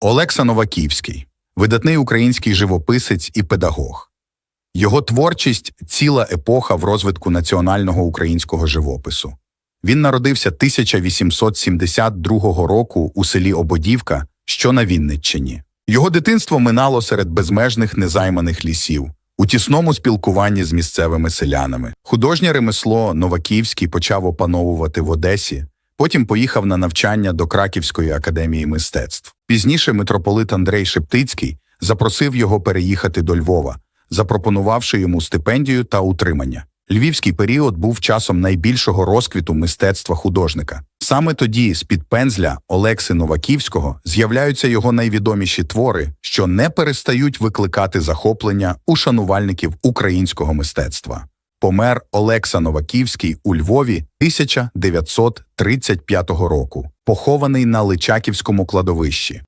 Олекса Новаківський видатний український живописець і педагог. Його творчість ціла епоха в розвитку національного українського живопису. Він народився 1872 року у селі Ободівка, що на Вінниччині. Його дитинство минало серед безмежних незайманих лісів, у тісному спілкуванні з місцевими селянами. Художнє ремесло Новаківський почав опановувати в Одесі, потім поїхав на навчання до Краківської академії мистецтв. Пізніше митрополит Андрей Шептицький запросив його переїхати до Львова, запропонувавши йому стипендію та утримання. Львівський період був часом найбільшого розквіту мистецтва художника. Саме тоді, з-під пензля Олекси Новаківського, з'являються його найвідоміші твори, що не перестають викликати захоплення у шанувальників українського мистецтва. Помер Олекса Новаківський у Львові 1935 року, похований на Личаківському кладовищі.